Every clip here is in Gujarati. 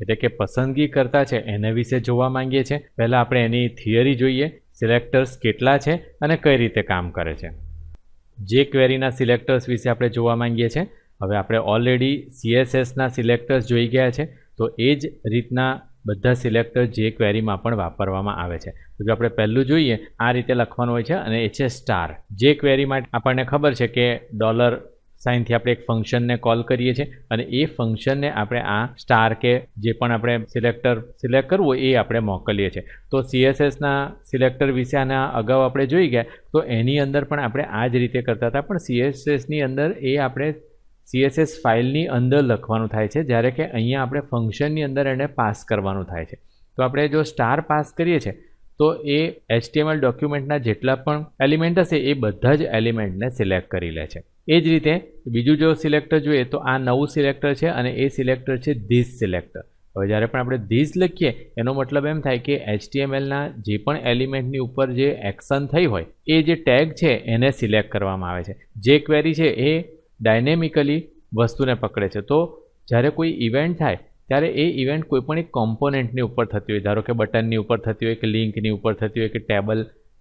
એટલે કે પસંદગી કરતા છે એના વિશે જોવા માંગીએ છીએ. પહેલાં આપણે એની થિયરી જોઈએ, સિલેક્ટર્સ કેટલા છે અને કઈ રીતે કામ કરે છે. જે ક્વેરીના સિલેક્ટર્સ વિશે આપણે જોવા માંગીએ છીએ. હવે આપણે ઓલરેડી સીએસએસના સિલેક્ટર્સ જોઈ ગયા છે. તો એ જ રીતના બધા સિલેક્ટર જે ક્વેરીમાં પણ વાપરવામાં આવે છે. તો જો આપણે પહેલું જોઈએ, આ રીતે લખવાનું હોય છે અને એ છે સ્ટાર જે ક્વેરી માટે આપણને ખબર છે કે ડોલર સાઇનથી આપણે એક ફંક્શનને કોલ કરીએ છીએ અને એ ફંક્શનને આપણે આ સ્ટાર કે જે પણ આપણે સિલેક્ટર સિલેક્ટ કરવું એ આપણે મોકલીએ છીએ. તો સીએસએસના સિલેક્ટર વિશે આના અગાઉ આપણે જોઈ ગયા, તો એની અંદર પણ આપણે આ જ રીતે કરતા હતા. પણ સીએસએસની અંદર એ આપણે સીએસએસ ફાઇલની અંદર લખવાનું થાય છે, જ્યારે કે અહીંયા આપણે ફંક્શનની અંદર એને પાસ કરવાનું થાય છે. તો આપણે જો સ્ટાર પાસ કરીએ છીએ, તો એ એચટીએમએલ ડોક્યુમેન્ટના જેટલા પણ એલિમેન્ટ હશે એ બધા જ એલિમેન્ટને સિલેક્ટ કરી લે છે. એ જ રીતે બીજું જો સિલેક્ટર જોઈએ તો આ નવું સિલેક્ટર છે અને એ સિલેક્ટર છે ધીસ સિલેક્ટર હવે જ્યારે પણ આપણે ધીસ લખીએ, એનો મતલબ એમ થાય કે એચટીએમએલના જે પણ એલિમેન્ટની ઉપર જે એક્શન થઈ હોય, એ જે ટેગ છે એને સિલેક્ટ કરવામાં આવે છે. જે ક્વેરી છે એ ડાયનેમિકલી વસ્તુને પકડે છે. તો જ્યારે કોઈ ઇવેન્ટ થાય, ત્યારે એ ઇવેન્ટ કોઈપણ એક કોમ્પોનેન્ટની ઉપર થતી હોય. ધારો કે બટનની ઉપર થતી હોય કે લિંકની ઉપર થતી હોય કે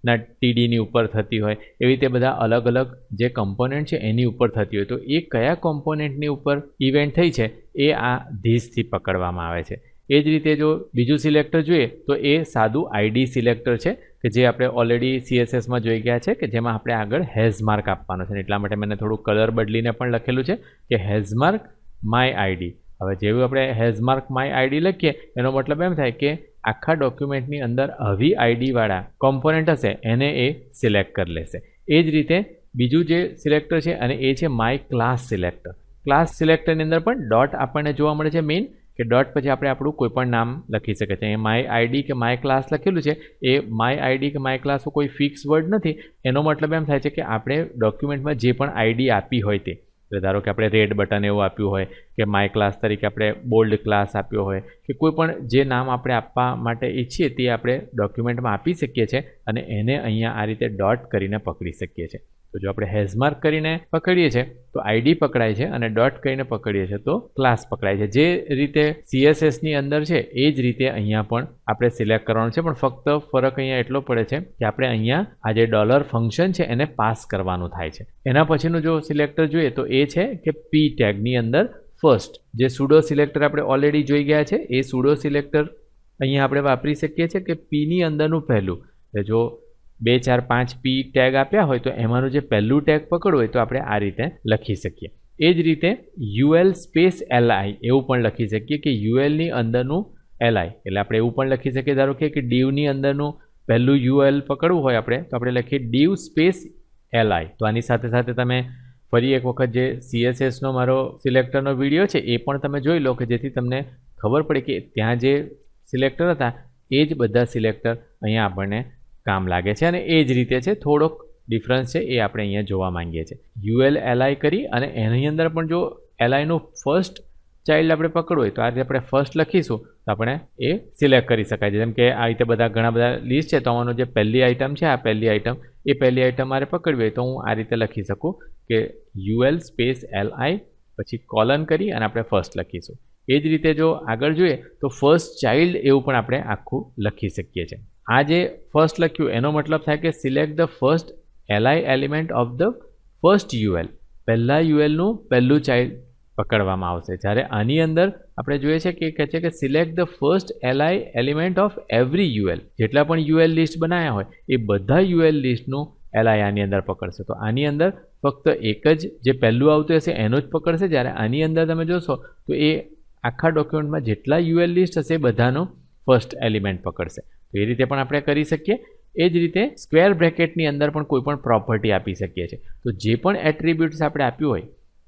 ટેબલના ટીડીની ઉપર થતી હોય, એવી રીતે બધા અલગ અલગ જે કમ્પોનેન્ટ છે એની ઉપર થતી હોય. તો એ કયા કોમ્પોનેન્ટની ઉપર ઇવેન્ટ થઈ છે એ આ ધીસથી પકડવામાં આવે છે. એ જ રીતે જો બીજું સિલેક્ટર જોઈએ, તો એ સાદું આઈડી સિલેક્ટર છે, કે જે આપણે ઓલરેડી સીએસએસમાં જોઈ ગયા છે, કે જેમાં આપણે આગળ હેઝ માર્ક આપવાનો છે. એટલા માટે મેં થોડું કલર બદલીને પણ લખેલું છે, કે હેઝ માર્ક માય આઈડી હવે જેવું આપણે હેઝમાર્ક માય આઈડી લખીએ, એનો મતલબ એમ થાય કે આખા ડોક્યુમેન્ટની અંદર આવી આઈડીવાળા કોમ્પોનન્ટ હશે, એને એ સિલેક્ટ કરી લેશે. એ જ રીતે બીજું જે સિલેક્ટર છે અને એ છે માય ક્લાસ સિલેક્ટર ક્લાસ સિલેક્ટરની અંદર પણ ડોટ આપણને જોવા મળે છે મેઇન કે ડોટ પછી આપણે આપણું કોઈ પણ નામ લખી શકીએ છીએ. માય આઈડી કે માય ક્લાસ લખેલું છે, એ માય આઈડી કે માય ક્લાસ કોઈ ફિક્સ વર્ડ નથી. એનો મતલબ એમ થાય છે કે આપણે ડોક્યુમેન્ટમાં જે પણ આઈડી આપી હોય તે એટલે ધારો કે આપણે રેડ બટન એવું આપ્યું હોય કે માય ક્લાસ તરીકે આપણે બોલ્ડ ક્લાસ આપ્યો હોય કે કોઈ પણ જે નામ આપણે આપવા માટે ઈચ્છીએ તે આપણે ડોક્યુમેન્ટમાં આપી શકીએ છીએ અને એને અહીંયા આ રીતે ડોટ કરીને પકડી શકીએ છીએ. તો જો આપણે હેઝમાર્ક કરીને પકડીએ છીએ, તો આઈડી પકડાય છે અને ડોટ કરીને પકડીએ છીએ, તો ક્લાસ પકડાય છે. જે રીતે સીએસએસની અંદર છે, એ જ રીતે અહીંયા પણ આપણે સિલેક્ટ કરવાનું છે. પણ ફક્ત ફરક અહીંયા એટલો પડે છે કે આપણે અહીંયા આ જે ડોલર ફંક્શન છે, એને પાસ કરવાનું થાય છે. એના પછીનું જો સિલેક્ટર જોઈએ, તો એ છે કે પી ટેગની અંદર ફર્સ્ટ જે સુડો સિલેક્ટર આપણે ઓલરેડી જોઈ ગયા છે, એ સુડો સિલેક્ટર અહીંયા આપણે વાપરી શકીએ છીએ કે પીની અંદરનું પહેલું. જો બે, ચાર, પાંચ પી ટેગ આપ્યા હોય તો એમાંનું જે પહેલું ટેગ પકડવું હોય તો આપણે આ રીતે લખી શકીએ. એ જ રીતે યુએલ સ્પેસ એલઆઈ એવું પણ લખી શકીએ કે યુએલની અંદરનું એલઆઈ એટલે આપણે એવું પણ લખી શકીએ, ધારો કે ડીવની અંદરનું પહેલું યુએલ પકડવું હોય આપણે, તો આપણે લખીએ ડીવ સ્પેસ એલઆઈ તો આની સાથે સાથે તમે ફરી એક વખત જે સીએસએસનો મારો સિલેક્ટરનો વીડિયો છે, એ પણ તમે જોઈ લો કે જેથી તમને ખબર પડે કે ત્યાં જે સિલેક્ટર હતા, એ જ બધા સિલેક્ટર અહીંયા આપણને કામ લાગે છે અને એ જ રીતે છે, થોડોક ડિફરન્સ છે એ આપણે અહીંયા જોવા માંગીએ છીએ. યુએલ એલઆઈ કરી અને એની અંદર પણ જો એલઆઈનું ફર્સ્ટ ચાઇલ્ડ આપણે પકડવું હોય તો આ રીતે આપણે ફર્સ્ટ લખીશું તો આપણે એ સિલેક્ટ કરી શકાય છે. જેમ કે આ રીતે બધા ઘણા બધા લિસ્ટ છે, તો આમાંનો જે પહેલી આઇટમ છે, આ પહેલી આઇટમ એ પહેલી આઇટમ મારે પકડવી હોય તો હું આ રીતે લખી શકું કે યુએલ સ્પેસ એલ આઈ પછી કોલન કરી અને આપણે ફર્સ્ટ લખીશું. એ જ રીતે જો આગળ જોઈએ તો ફર્સ્ટ ચાઇલ્ડ એવું પણ આપણે આખું લખી શકીએ છીએ. આ જે ફર્સ્ટ લખ્યું, એનો મતલબ થાય કે select the first LI element of the first UL પહેલાં યુએલનું પહેલું ચાઇલ્ડ પકડવામાં આવશે. જ્યારે આની અંદર આપણે જોઈએ છે કે કહે છે કે select the first LI element of every UL જેટલા પણ યુએલ લિસ્ટ બનાવ્યા હોય, એ બધા યુએલ લિસ્ટનું એલઆઈ આની અંદર પકડશે. તો આની અંદર ફક્ત એક જ જે પહેલું આવતું હશે, એનો જ પકડશે. જ્યારે આની અંદર તમે જોશો, તો એ આખા ડોક્યુમેન્ટમાં જેટલા યુએલ લિસ્ટ હશે બધાનું ફર્સ્ટ એલિમેન્ટ પકડશે. તો એ રીતે પણ આપણે કરી શકીએ. એ જ રીતે સ્ક્વેર બ્રેકેટની અંદર પણ કોઈ પણ પ્રોપર્ટી આપી શકીએ છીએ. તો જે પણ એટ્રીબ્યુટ્સ આપણે આપ્યું હોય,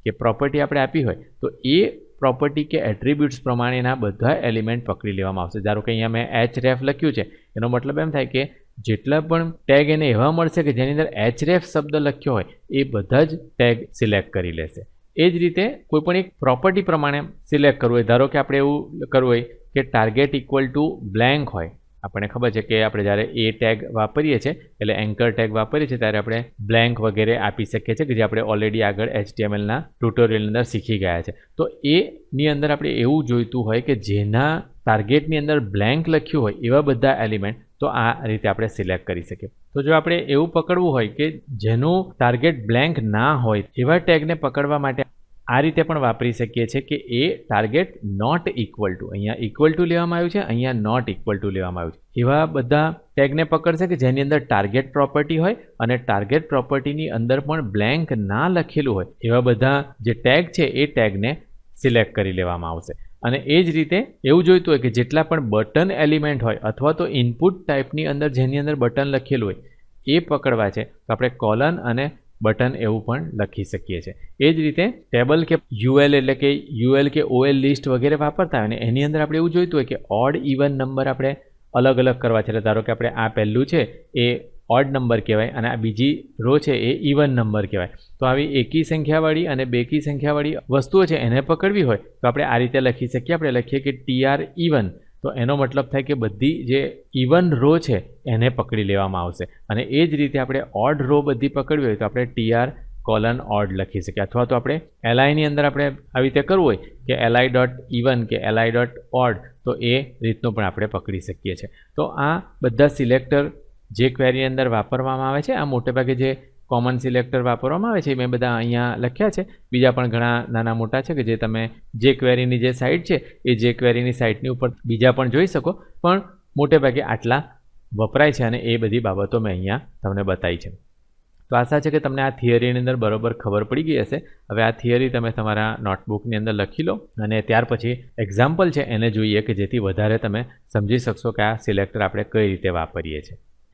કે પ્રોપર્ટી આપણે આપી હોય, તો એ પ્રોપર્ટી કે એટ્રીબ્યુટ્સ પ્રમાણેના બધા એલિમેન્ટ પકડી લેવામાં આવશે. ધારો કે અહીંયા મેં એચ રેફ લખ્યું છે. એનો મતલબ એમ થાય કે જેટલા પણ ટેગ એને એવા મળશે કે જેની અંદર એચ રેફ શબ્દ લખ્યો હોય, એ બધા જ ટેગ સિલેક્ટ કરી લેશે. એ જ રીતે કોઈ પણ એક પ્રોપર્ટી પ્રમાણે સિલેક્ટ કરવું હોય. ધારો કે આપણે એવું કરવું હોય કે ટાર્ગેટ ઇક્વલ ટુ બ્લેન્ક હોય. આપણને ખબર છે કે આપણે જ્યારે એ ટેગ વાપરીએ છીએ, એટલે એન્કર ટેગ વાપરીએ છીએ, ત્યારે આપણે બ્લેન્ક વગેરે આપી શકીએ છીએ, કે જે આપણે ઓલરેડી આગળ એચટીએમએલના ટ્યુટોરિયલની અંદર શીખી ગયા છે. તો એની અંદર આપણે એવું જોઈતું હોય કે જેના ટાર્ગેટની અંદર બ્લેન્ક લખ્યું હોય, એવા બધા એલિમેન્ટ તો આ રીતે આપણે સિલેક્ટ કરી શકીએ. તો જો આપણે એવું પકડવું હોય કે જેનું ટાર્ગેટ બ્લેન્ક ના હોય, એવા ટેગને પકડવા માટે આ રીતે પણ વાપરી શકીએ છીએ કે એ ટાર્ગેટ નોટ ઇક્વલ ટુ અહીંયા ઇક્વલ ટુ લેવામાં આવ્યું છે, અહીંયા નોટ ઇક્વલ ટુ લેવામાં આવ્યું છે. એવા બધા ટેગને પકડશે કે જેની અંદર ટાર્ગેટ પ્રોપર્ટી હોય અને ટાર્ગેટ પ્રોપર્ટીની અંદર પણ બ્લેન્ક ના લખેલું હોય, એવા બધા જે ટેગ છે એ ટેગને સિલેક્ટ કરી લેવામાં આવશે. અને એ જ રીતે એવું જોઈતું હોય કે જેટલા પણ બટન એલિમેન્ટ હોય અથવા તો ઇનપુટ ટાઈપની અંદર જેની અંદર બટન લખેલું હોય, એ પકડવા છે. તો આપણે કોલન અને બટન એવું પણ લખી શકીએ છીએ. એ જ રીતે ટેબલ કે યુએલ એટલે કે યુએલ કે ઓએલ લિસ્ટ વગેરે વાપરતા હોય ને એની અંદર આપણે એવું જોઈતું હોય કે ઓડ ઇવન નંબર આપણે અલગ અલગ કરવા છે. એટલે ધારો કે આપણે આ પહેલું છે એ ઓડ નંબર કહેવાય અને આ બીજી રો છે એ ઇવન નંબર કહેવાય. તો આવી એકી સંખ્યાવાળી અને બેકી સંખ્યાવાળી વસ્તુઓ છે એને પકડવી હોય તો આપણે આ રીતે લખી શકીએ. આપણે લખીએ કે ટીઆર ઇવન. તો એનો મતલબ થાય કે બધી જે ઇવન રો છે, એને પકડી લેવામાં આવશે. અને એ જ રીતે આપણે ઓડ રો બધી પકડવી હોય તો આપણે ટીઆર કોલન ઓડ લખી શકીએ. અથવા તો આપણે એલઆઈની અંદર આપણે આવી રીતે કરવું હોય કે એલઆઈ ડોટ ઇવન કે એલઆઈ ડોટ ઓડ તો એ રીતનું પણ આપણે પકડી શકીએ છીએ. તો આ બધા સિલેક્ટર જે ક્વેરીની અંદર વાપરવામાં આવે છે, આ મોટેભાગે જે કોમન સિલેક્ટર વાપરવામાં આવે છે મેં બધા અહીંયા લખ્યા છે. બીજા પણ ઘણા નાના મોટા છે કે જે તમે જે ક્વેરીની જે સાઇટ છે, એ જે ક્વેરીની સાઇટની ઉપર બીજા પણ જોઈ શકો. પણ મોટેભાગે આટલા વપરાય છે અને એ બધી બાબતો મેં અહીંયા તમને બતાવી છે. તો આશા છે કે તમને આ થિયરીની અંદર બરોબર ખબર પડી ગઈ હશે. હવે આ થિયરી તમે તમારા નોટબુકની અંદર લખી લો અને ત્યાર પછી એક્ઝામ્પલ છે, એને જોઈએ કે જેથી વધારે તમે સમજી શકશો કે આ સિલેક્ટર આપણે કઈ રીતે વાપરીએ છીએ.